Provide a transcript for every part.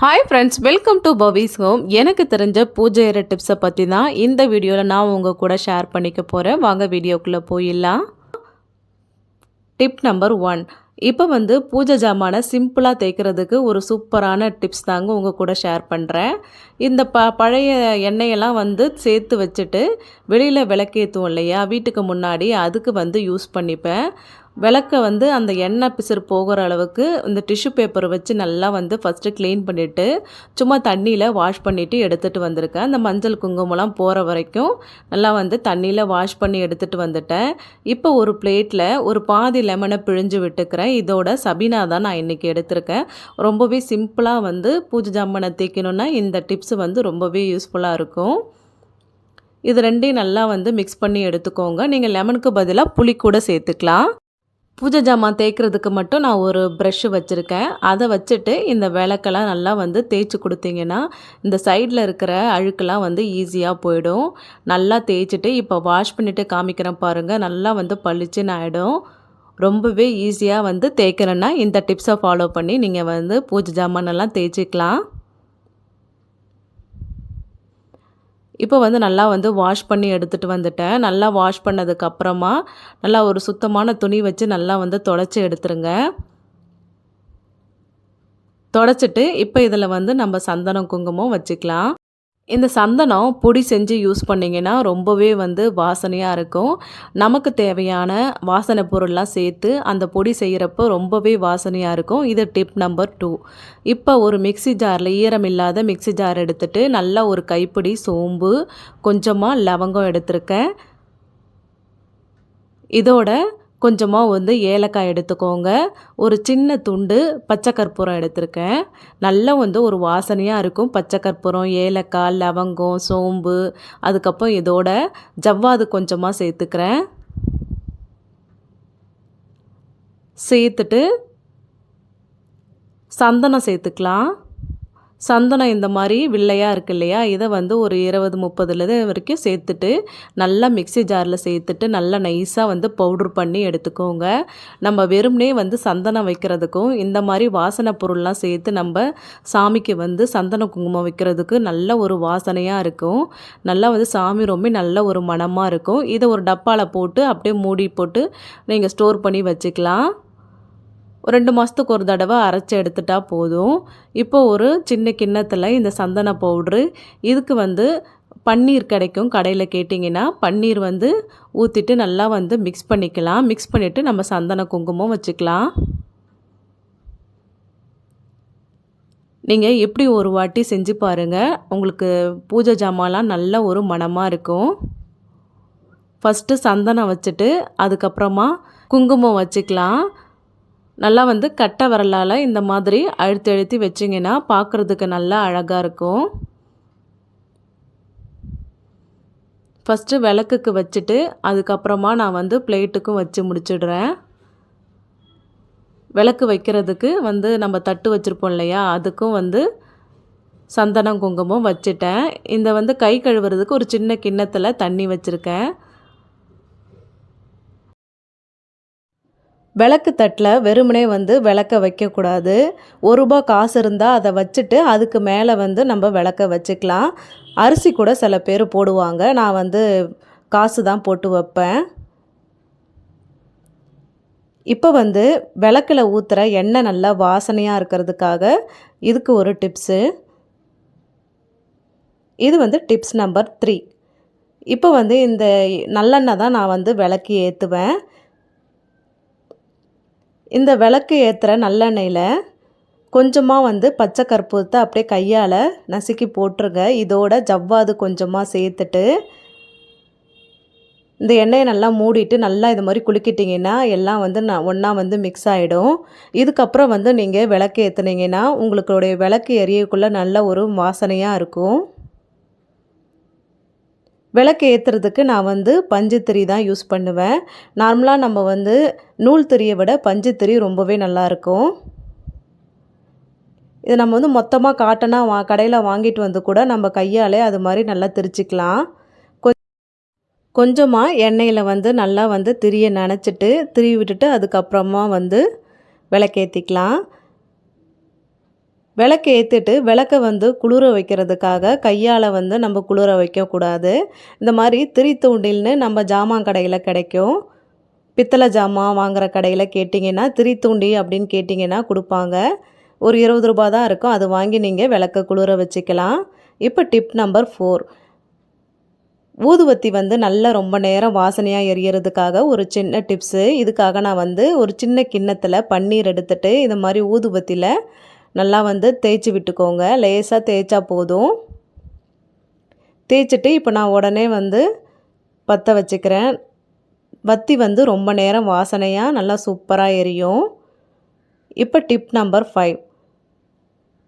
Hi friends welcome to Pavi's home எனக்கு தெரிஞ்ச பூஜை அறை டிப்ஸை பற்றி தான் இந்த வீடியோவில் நான் உங்கள் கூட ஷேர் பண்ணிக்க போகிறேன் வாங்க வீடியோக்குள்ளே போயிடலாம். டிப் நம்பர் ஒன் இப்போ வந்து பூஜை ஜாமானை சிம்பிளாக தேய்க்கிறதுக்கு ஒரு சூப்பரான டிப்ஸ் தாங்க உங்கள் கூட ஷேர் பண்ணுறேன் இந்த ப பழைய எண்ணெயெல்லாம் வந்து சேர்த்து வச்சுட்டு வெளியில் விளக்கேற்றுவோம் இல்லையா? வீட்டுக்கு முன்னாடி அதுக்கு வந்து யூஸ் பண்ணிப்பேன். விளக்க வந்து அந்த எண்ணெய் பிசுறு போகிற அளவுக்கு இந்த டிஷ்யூ பேப்பரை வச்சு நல்லா வந்து ஃபஸ்ட்டு க்ளீன் பண்ணிவிட்டு சும்மா தண்ணியில் வாஷ் பண்ணிவிட்டு எடுத்துகிட்டு வந்திருக்கேன். அந்த மஞ்சள் குங்குமம்லாம் போகிற வரைக்கும் நல்லா வந்து தண்ணியில் வாஷ் பண்ணி எடுத்துகிட்டு வந்துட்டேன். இப்போ ஒரு பிளேட்டில் ஒரு பாதி லெமனை பிழிஞ்சு விட்டுக்கிறேன். இதோட சபீனா தான் நான் இன்றைக்கி எடுத்திருக்கேன். ரொம்பவே சிம்பிளாக வந்து பூஜை ஜாமானை தேய்க்கணுன்னா இந்த டிப்ஸ் வந்து ரொம்பவே யூஸ்ஃபுல்லாக இருக்கும். இது ரெண்டையும் நல்லா வந்து மிக்ஸ் பண்ணி எடுத்துக்கோங்க. நீங்கள் லெமனுக்கு பதிலாக புளி கூட சேர்த்துக்கலாம். பூஜை ஜாமான் தேய்க்கிறதுக்கு மட்டும் நான் ஒரு ப்ரெஷ்ஷு வச்சுருக்கேன். அதை வச்சுட்டு இந்த விளக்கெல்லாம் நல்லா வந்து தேய்ச்சி கொடுத்தீங்கன்னா இந்த சைடில் இருக்கிற அழுக்கெல்லாம் வந்து ஈஸியாக போயிடும். நல்லா தேய்ச்சிட்டு இப்போ வாஷ் பண்ணிவிட்டு காமிக்கிறேன் பாருங்கள் நல்லா வந்து பளிச்சுன்னு ஆகிடும் ரொம்பவே ஈஸியாக வந்து தேய்க்கிறேன்னா இந்த டிப்ஸை ஃபாலோ பண்ணி நீங்கள் வந்து பூஜை ஜாமானெல்லாம் தேய்ச்சிக்கலாம். இப்போ வந்து நல்லா வந்து வாஷ் பண்ணி எடுத்துகிட்டு வந்துட்டேன். நல்லா வாஷ் பண்ணதுக்கப்புறமா நல்லா ஒரு சுத்தமான துணி வச்சு நல்லா வந்து தொடச்சி எடுத்துருங்க. தொடச்சிட்டு இப்போ இதில் வந்து நம்ம சந்தனம் குங்குமம் வச்சுக்கலாம். இந்த சந்தனம் பொடி செஞ்சு யூஸ் பண்ணிங்கன்னா ரொம்பவே வந்து வாசனையாக இருக்கும். நமக்கு தேவையான வாசனை பொருள்லாம் சேர்த்து அந்த பொடி செய்கிறப்போ ரொம்பவே வாசனையாக இருக்கும். இது டிப் நம்பர் டூ. இப்போ ஒரு மிக்சி ஜாரில் ஈரம் இல்லாத மிக்சி ஜார் எடுத்துகிட்டு நல்லா ஒரு கைப்பிடி சோம்பு கொஞ்சமாக லவங்கம் எடுத்திருக்கேன். இதோட கொஞ்சமாக வந்து ஏலக்காய் எடுத்துக்கோங்க. ஒரு சின்ன துண்டு பச்சை கற்பூரம் எடுத்திருக்கேன். நல்லா வந்து ஒரு வாசனையாக இருக்கும். பச்சை கற்பூரம் ஏலக்காய் லவங்கம் சோம்பு அதுக்கப்புறம் இதோட ஜவ்வாது கொஞ்சமாக சேர்த்துக்கிறேன். சேர்த்துட்டு சந்தனம் சேர்த்துக்கலாம். சந்தனம் இந்த மாதிரி வில்லையாக இருக்கு இல்லையா? இதை வந்து ஒரு இருபது முப்பதுலேருந்து வரைக்கும் சேர்த்துட்டு நல்லா மிக்சி ஜாரில் சேர்த்துட்டு நல்லா நைஸாக வந்து பவுட்ரு பண்ணி எடுத்துக்கோங்க. நம்ம வெறும்னே வந்து சந்தனம் வைக்கிறதுக்கும் இந்த மாதிரி வாசனை பொருள்லாம் சேர்த்து நம்ம சாமிக்கு வந்து சந்தன குங்குமம் வைக்கிறதுக்கு நல்ல ஒரு வாசனையாக இருக்கும். நல்லா வந்து சாமி ரொம்ப நல்ல ஒரு மனமாக இருக்கும். இதை ஒரு டப்பாவில் போட்டு அப்படியே மூடி போட்டு நீங்கள் ஸ்டோர் பண்ணி வச்சுக்கலாம். ரெண்டு மாதத்துக்கு ஒரு தடவை அரைச்சி எடுத்துட்டா போதும். இப்போ ஒரு சின்ன கிண்ணத்தில் இந்த சந்தன பவுட்ரு இதுக்கு வந்து பன்னீர் கிடைக்கும் கடையில் கேட்டிங்கன்னா பன்னீர் வந்து ஊற்றிட்டு நல்லா வந்து மிக்ஸ் பண்ணிக்கலாம். மிக்ஸ் பண்ணிவிட்டு நம்ம சந்தன குங்குமம் வச்சுக்கலாம். நீங்கள் எப்படி ஒரு வாட்டி செஞ்சு பாருங்கள் உங்களுக்கு பூஜை ஜாமான்லாம் நல்ல ஒரு மனமாக இருக்கும். ஃபஸ்ட்டு சந்தனம் வச்சுட்டு அதுக்கப்புறமா குங்குமம் வச்சுக்கலாம். நல்லா வந்து கட்டை வரலால் இந்த மாதிரி அழுத்தி அழுத்தி வச்சிங்கன்னா பார்க்குறதுக்கு நல்லா அழகாக இருக்கும். ஃபஸ்ட்டு விளக்குக்கு வச்சுட்டு அதுக்கப்புறமா நான் வந்து பிளேட்டுக்கும் வச்சு முடிச்சிடுறேன். விளக்கு வைக்கிறதுக்கு வந்து நம்ம தட்டு வச்சுருப்போம் இல்லையா? அதுக்கும் வந்து சந்தனம் குங்குமம் வச்சுட்டேன். இந்த வந்து கை கழுவுறதுக்கு ஒரு சின்ன கிண்ணத்தில் தண்ணி வச்சுருக்கேன். விளக்கு தட்டில் வெறுமனே வந்து விளக்க வைக்கக்கூடாது. ஒரு ரூபா காசு இருந்தால் அதை வச்சுட்டு அதுக்கு மேலே வந்து நம்ம விளக்க வச்சுக்கலாம். அரிசி கூட சில பேர் போடுவாங்க. நான் வந்து காசு தான் போட்டு வைப்பேன். இப்போ வந்து விளக்கில் ஊற்றுற எண்ணெய் நல்லா வாசனையாக இருக்கிறதுக்காக இதுக்கு ஒரு டிப்ஸு. இது வந்து டிப்ஸ் நம்பர் த்ரீ. இப்போ வந்து இந்த நல்லெண்ணெய் தான் நான் வந்து விளக்கி ஏற்றுவேன் இந்த விளக்கு ஏற்றுற நல்லெண்ணெயில் கொஞ்சமாக வந்து பச்சை கற்பூரத்தை அப்படியே கையால் நசுக்கி போட்டுருங்க. இதோட ஜவ்வாது கொஞ்சமாக சேர்த்துட்டு இந்த எண்ணெயை நல்லா மூடிட்டு நல்லா இது மாதிரி குலுக்கிட்டிங்கன்னா எல்லாம் வந்து நான் ஒன்றா வந்து மிக்ஸ் ஆகிடும் இதுக்கப்புறம் வந்து நீங்கள் விளக்கு ஏற்றுனீங்கன்னா உங்களுடைய விளக்கு எரியக்குள்ளே நல்ல ஒரு வாசனையாக இருக்கும். விளக்கு ஏற்றுறதுக்கு நான் வந்து பஞ்சு திரி தான் யூஸ் பண்ணுவேன். நார்மலாக நம்ம வந்து நூல் திரியை விட பஞ்சு திரி ரொம்பவே நல்லாயிருக்கும் இதை நம்ம வந்து மொத்தமாக காட்டனாக வா கடையில் வாங்கிட்டு வந்து கூட நம்ம கையாலே அது மாதிரி நல்லா திரிச்சிக்கலாம். கொஞ்சமாக எண்ணெயில் வந்து நல்லா வந்து திரியை நினச்சிட்டு திரி விட்டுட்டு அதுக்கப்புறமா வந்து விளக்கேற்றிக்கலாம் விளக்கு ஏற்றிட்டு விளக்கை வந்து குளிர வைக்கிறதுக்காக கையால் வந்து நம்ம குளிர வைக்கக்கூடாது. இந்த மாதிரி திரித்தூண்டில்னு நம்ம ஜாமான் கடையில் கிடைக்கும். பித்தளை ஜாமான் வாங்குகிற கடையில் கேட்டிங்கன்னா திரித்தூண்டி அப்படின்னு கேட்டிங்கன்னா கொடுப்பாங்க. ஒரு இருபது ரூபா தான் இருக்கும். அது வாங்கி நீங்கள் விளக்க குளிர வச்சுக்கலாம். இப்போ டிப் நம்பர் ஃபோர். ஊதுவத்தி வந்து நல்லா ரொம்ப நேரம் வாசனையாக எரியறதுக்காக ஒரு சின்ன டிப்ஸு. இதுக்காக நான் வந்து ஒரு சின்ன கிண்ணத்தில் பன்னீர் எடுத்துகிட்டு இந்த மாதிரி ஊதுவத்தியில் நல்லா வந்து தேய்ச்சி விட்டுக்கோங்க. லேசாக தேய்ச்சா போதும். தேய்ச்சிட்டு இப்போ நான் உடனே வந்து பற்ற வச்சுக்கிறேன். வத்தி வந்து ரொம்ப நேரம் வாசனையாக நல்லா சூப்பராக எரியும். இப்போ டிப் நம்பர் ஃபைவ்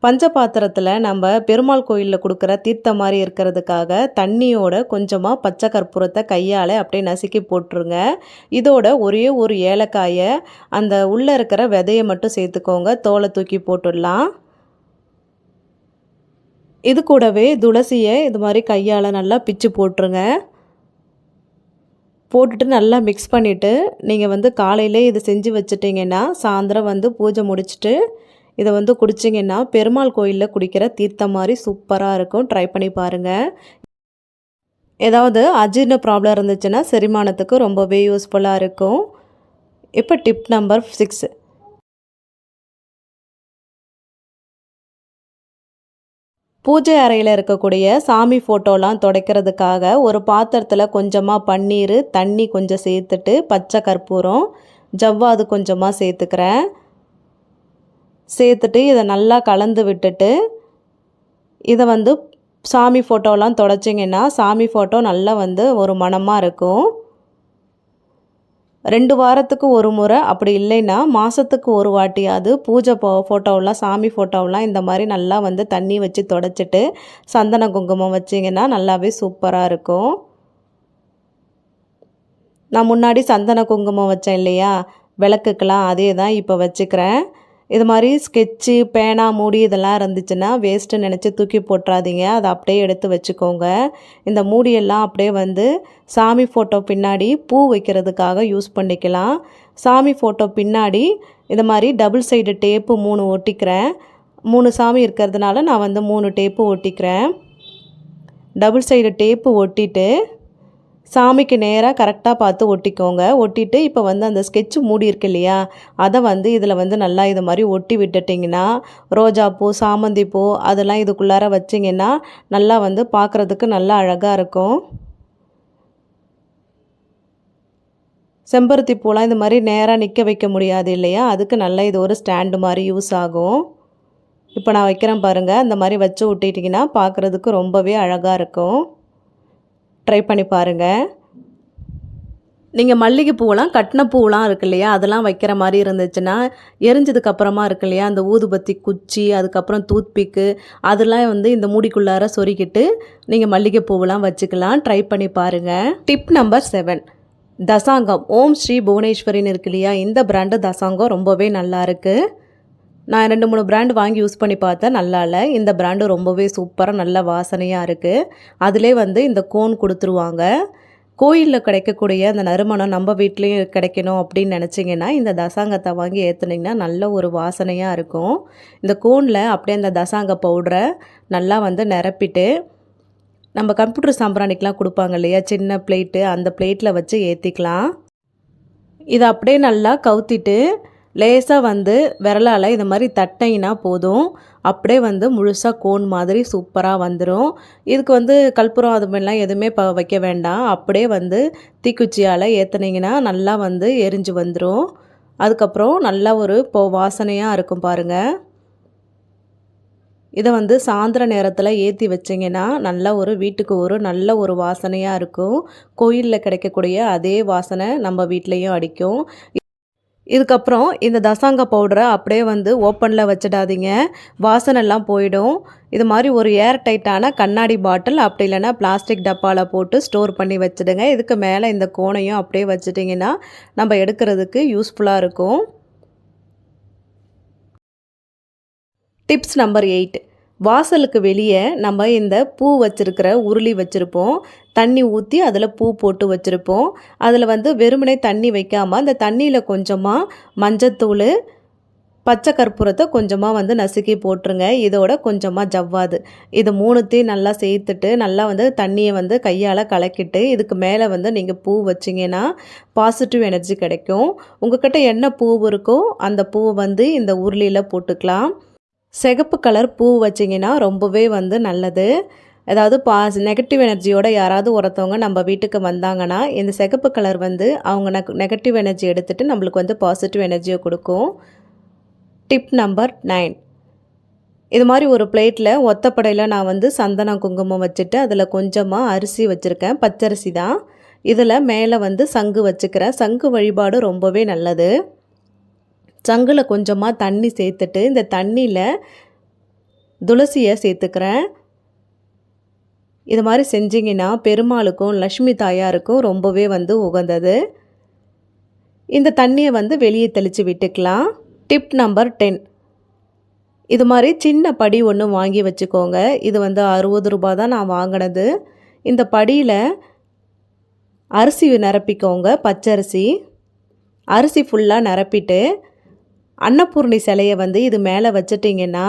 பஞ்ச பாத்திரத்தில் நம்ம பெருமாள் கோயிலில் கொடுக்குற தீர்த்தம் மாதிரி இருக்கிறதுக்காக தண்ணியோட கொஞ்சமாக பச்சை கற்பூரத்தை கையால் அப்படியே நசுக்கி போட்டுருங்க. இதோட ஒரே ஒரு ஏலக்காயை அந்த உள்ளே இருக்கிற விதையை மட்டும் சேர்த்துக்கோங்க. தோலை தூக்கி போட்டுடலாம். இது கூடவே துளசியை இது மாதிரி கையால் நல்லா பிச்சு போட்டுருங்க. போட்டுட்டு நல்லா மிக்ஸ் பண்ணிவிட்டு நீங்கள் வந்து காலையிலே இது செஞ்சு வச்சுட்டிங்கன்னா சாயந்தரம் வந்து பூஜை முடிச்சுட்டு இதை வந்து குடிச்சிங்கன்னா பெருமாள் கோயிலில் குடிக்கிற தீர்த்தம் மாதிரி சூப்பராக இருக்கும். ட்ரை பண்ணி பாருங்கள் ஏதாவது அஜீர்ண ப்ராப்ளம் இருந்துச்சுன்னா செரிமானத்துக்கு ரொம்பவே யூஸ்ஃபுல்லாக இருக்கும். இப்போ டிப் நம்பர் சிக்ஸ் பூஜை அறையில் இருக்கக்கூடிய சாமி ஃபோட்டோலாம் துடைக்கிறதுக்காக ஒரு பாத்திரத்தில் கொஞ்சமாக பன்னீர் தண்ணி கொஞ்சம் சேர்த்துட்டு பச்சை கற்பூரம் ஜவ்வாது கொஞ்சமாக சேர்த்துக்கிறேன். சேர்த்துட்டு இதை நல்லா கலந்து விட்டுட்டு இதை வந்து சாமி ஃபோட்டோலாம் தொடச்சிங்கன்னா சாமி ஃபோட்டோ நல்லா வந்து ஒரு மனமாக இருக்கும். ரெண்டு வாரத்துக்கு ஒரு முறை அப்படி இல்லைன்னா மாதத்துக்கு ஒரு வாட்டியாவது பூஜை போ ஃபோட்டோவெலாம் சாமி ஃபோட்டோவெலாம் இந்த மாதிரி நல்லா வந்து தண்ணி வச்சு தொடச்சிட்டு சந்தன குங்குமம் வச்சிங்கன்னா நல்லாவே சூப்பராக இருக்கும். நான் முன்னாடி சந்தன குங்குமம் வச்சேன் இல்லையா? விளக்குக்கெலாம் அதே தான் இப்போ வச்சுக்கிறேன். இது மாதிரி ஸ்கெட்சு பேனா மூடி இதெல்லாம் இருந்துச்சுன்னா வேஸ்ட்டு நினச்சி தூக்கி போட்டுறாதீங்க. அதை அப்படியே எடுத்து வச்சுக்கோங்க. இந்த மூடியெல்லாம் அப்படியே வந்து சாமி ஃபோட்டோ பின்னாடி பூ வைக்கிறதுக்காக யூஸ் பண்ணிக்கலாம். சாமி ஃபோட்டோ பின்னாடி இது மாதிரி டபுள் சைடு டேப்பு மூணு ஒட்டிக்கிறேன். மூணு சாமி இருக்கிறதுனால நான் வந்து மூணு டேப்பு ஒட்டிக்கிறேன். டபுள் சைடு டேப்பு ஒட்டிட்டு சாமிக்கு நேராக கரெக்டாக பார்த்து ஒட்டிக்கோங்க. ஒட்டிட்டு இப்போ வந்து அந்த ஸ்கெட்சு மூடி இருக்கு இல்லையா? அதை வந்து இதில் வந்து நல்லா இது மாதிரி ஒட்டி விட்டுட்டிங்கன்னா ரோஜாப்பூ சாமந்திப்பூ அதெல்லாம் இதுக்குள்ளார வச்சிங்கன்னா நல்லா வந்து பார்க்குறதுக்கு நல்லா அழகாக இருக்கும். செம்பருத்தி பூலாம் இந்த மாதிரி நேராக நிற்க வைக்க முடியாது இல்லையா? அதுக்கு நல்லா இது ஒரு ஸ்டாண்டு மாதிரி யூஸ் ஆகும். இப்போ நான் வைக்கிறேன் பாருங்கள் இந்த மாதிரி வச்சு விட்டுட்டிங்கன்னா பார்க்குறதுக்கு ரொம்பவே அழகாக இருக்கும். ட்ரை பண்ணி பாருங்கள் நீங்கள் மல்லிகை பூவெல்லாம் கட்டின பூவெலாம் இருக்கு இல்லையா? அதெல்லாம் வைக்கிற மாதிரி இருந்துச்சுன்னா எரிஞ்சதுக்கு அப்புறமா இருக்கு இல்லையா? அந்த ஊதுபத்தி குச்சி அதுக்கப்புறம் தூத்பிக்கு அதெல்லாம் வந்து இந்த மூடிக்குள்ளார சொருகிட்டு நீங்கள் மல்லிகை பூவெல்லாம் வச்சுக்கலாம். ட்ரை பண்ணி பாருங்கள் டிப் நம்பர் செவன் தசாங்கம். ஓம் ஸ்ரீ புவனேஸ்வரின்னு இருக்கு இல்லையா? இந்த பிராண்டு தசாங்கம் ரொம்பவே நல்லா இருக்குது நான் ரெண்டு மூணு பிராண்டு வாங்கி யூஸ் பண்ணி பார்த்தேன். நல்லா இல்லை. இந்த பிராண்டு ரொம்பவே சூப்பராக நல்ல வாசனையாக இருக்குது அதிலே வந்து இந்த கோன் கொடுத்துருவாங்க. கோயிலில் கிடைக்கக்கூடிய அந்த நறுமணம் நம்ம வீட்லேயும் கிடைக்கணும் அப்படின்னு நினச்சிங்கன்னா இந்த தசாங்கத்தை வாங்கி ஏற்றுனீங்கன்னா நல்ல ஒரு வாசனையாக இருக்கும். இந்த கோனில் அப்படியே அந்த தசாங்க பவுடரை நல்லா வந்து நிரப்பிட்டு நம்ம கம்ப்யூட்டர் சாம்பிராணிக்கெலாம் கொடுப்பாங்க இல்லையா? சின்ன பிளேட்டு அந்த பிளேட்டில் வச்சு ஏற்றிக்கலாம் இதை அப்படியே நல்லா கவுத்திட்டு லேசாக வந்து விரலால் இந்த மாதிரி தட்டைனா போதும். அப்படியே வந்து முழுசாக கோன் மாதிரி சூப்பராக வந்துடும் இதுக்கு வந்து கற்பூரம் அது மாதிரிலாம் எதுவுமே ப வைக்க வேண்டாம். அப்படியே வந்து தீக்குச்சியால் ஏற்றுனீங்கன்னா நல்லா வந்து எரிஞ்சு வந்துடும் அதுக்கப்புறம் நல்லா ஒரு இப்போ வாசனையாக இருக்கும் பாருங்கள் இதை வந்து சாயந்தர நேரத்தில் ஏற்றி வச்சிங்கன்னா நல்ல ஒரு வீட்டுக்கு ஒரு நல்ல ஒரு வாசனையாக இருக்கும். கோயிலில் கிடைக்கக்கூடிய அதே வாசனை நம்ம வீட்லேயும் அடிக்கும். இதுக்கப்புறம் இந்த தசாங்க பவுடரை அப்படியே வந்து ஓப்பனில் வச்சிடாதீங்க. வாசனெல்லாம் போயிடும். இது மாதிரி ஒரு ஏர் டைட்டான கண்ணாடி பாட்டில் அப்படி இல்லைனா பிளாஸ்டிக் டப்பாவில் போட்டு ஸ்டோர் பண்ணி வச்சுடுங்க. இதுக்கு மேலே இந்த கோணையும் அப்படியே வச்சிட்டிங்கன்னா நம்ம எடுக்கிறதுக்கு யூஸ்ஃபுல்லாக இருக்கும். Tips number eight. வாசலுக்கு வெளியே நம்ம இந்த பூ வச்சுருக்கிற உருளி வச்சுருப்போம். தண்ணி ஊற்றி அதில் பூ போட்டு வச்சுருப்போம். அதில் வந்து வெறுமனே தண்ணி வைக்காமல் அந்த தண்ணியில் கொஞ்சமாக மஞ்சத்தூள் பச்சை கற்பூரத்தை கொஞ்சமாக வந்து நசுக்கி போட்டுருங்க. இதோட கொஞ்சமாக ஜவ்வாது. இது மூணுத்தையும் நல்லா சேர்த்துட்டு நல்லா வந்து தண்ணியை வந்து கையால் கலக்கிட்டு இதுக்கு மேலே வந்து நீங்கள் பூ வச்சிங்கன்னா பாசிட்டிவ் எனர்ஜி கிடைக்கும். உங்கள்கிட்ட என்ன பூ இருக்கோ அந்த பூவை வந்து இந்த உருளியில் போட்டுக்கலாம். சிகப்பு கலர் பூ வச்சிங்கன்னா ரொம்பவே வந்து நல்லது. அதாவது பாஸ் நெகட்டிவ் எனர்ஜியோட யாராவது ஒருத்தவங்க நம்ம வீட்டுக்கு வந்தாங்கன்னா இந்த சிகப்பு கலர் வந்து அவங்க நெக் நெகட்டிவ் எனர்ஜி எடுத்துகிட்டு நம்மளுக்கு வந்து பாசிட்டிவ் எனர்ஜியை கொடுக்கும். டிப் நம்பர் நைன் இது மாதிரி ஒரு பிளேட்டில் ஒத்தப்படையில் நான் வந்து சந்தனம் குங்குமம் வச்சுட்டு அதில் கொஞ்சமாக அரிசி வச்சுருக்கேன். பச்சரிசி தான். இதில் மேலே வந்து சங்கு வச்சுக்கிறேன். சங்கு வழிபாடு ரொம்பவே நல்லது. சங்கில் கொஞ்சமாக தண்ணி சேர்த்துட்டு இந்த தண்ணியில் துளசியை சேர்த்துக்கிறேன். இது மாதிரி செஞ்சிங்கன்னா பெருமாளுக்கும் லக்ஷ்மி தாயாருக்கும் ரொம்பவே வந்து உகந்தது. இந்த தண்ணியை வந்து வெளியே தெளித்து விட்டுக்கலாம். டிப் நம்பர் டென் இது மாதிரி சின்ன படி ஒன்று வாங்கி வச்சுக்கோங்க. இது வந்து அறுபது ரூபா தான் நான் வாங்கினது. இந்த படியில் அரிசி நிரப்பிக்கோங்க பச்சரிசி. அரிசி ஃபுல்லாக நிரப்பிட்டு அன்னபூர்ணி சிலையை வந்து இது மேலே வச்சிட்டிங்கன்னா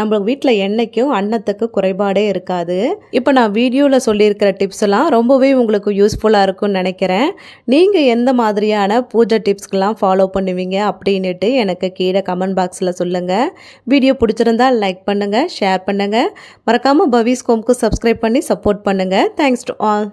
நம்ம வீட்டில் என்றைக்கும் அன்னத்துக்கு குறைபாடே இருக்காது. இப்போ நான் வீடியோவில் சொல்லியிருக்கிற டிப்ஸ் எல்லாம் ரொம்பவே உங்களுக்கு யூஸ்ஃபுல்லாக இருக்கும்னு நினைக்கிறேன். நீங்கள் எந்த மாதிரியான பூஜை டிப்ஸ்க்கெலாம் ஃபாலோ பண்ணுவீங்க அப்படின்ட்டு எனக்கு கீழே கமெண்ட் பாக்ஸில் சொல்லுங்கள் வீடியோ பிடிச்சிருந்தா லைக் பண்ணுங்கள் ஷேர் பண்ணுங்கள் மறக்காமல் பவிஸ் கோம்க்கு சப்ஸ்கிரைப் பண்ணி சப்போர்ட் பண்ணுங்கள் தேங்க்ஸ் டு ஆல்